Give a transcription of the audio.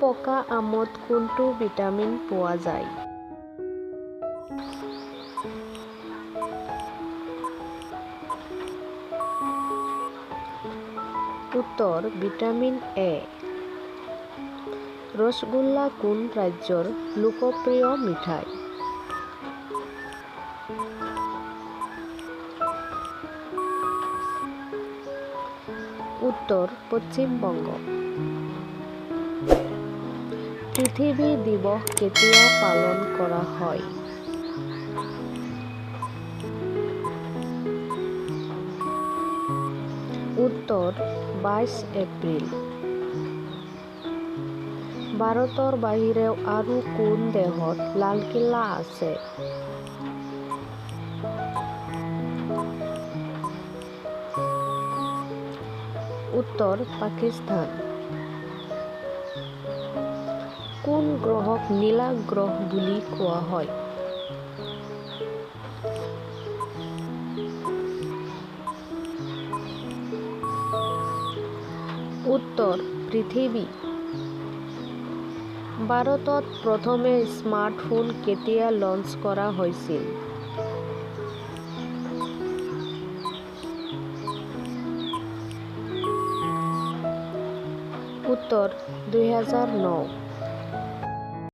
পকা আমত কোনটো ভিটামিন পোৱা যায়? উত্তৰ, ভিটামিন এ। ৰসগোল্লা কোন ৰাজ্যৰ লোকপ্ৰিয় মিঠাই? উত্তৰ পশ্চিম বংগ পৃথিৱী দিৱস কেতিয়া পালন কৰা হয়? উত্তৰ, বাইছ এপ্ৰিল। ভাৰতৰ বাহিৰেও আৰু কোন দেশত লালকিল্লা আছে? উত্তৰ, পাকিস্তান। কোন গ্ৰহক নীলা গ্ৰহ বুলি কোৱা হয়? উত্তৰ, পৃথিৱী। ভাৰতত প্ৰথমে স্মাৰ্টফোন কেতিয়া লঞ্চ কৰা হৈছিল? উত্তৰ, দুহেজাৰ ন।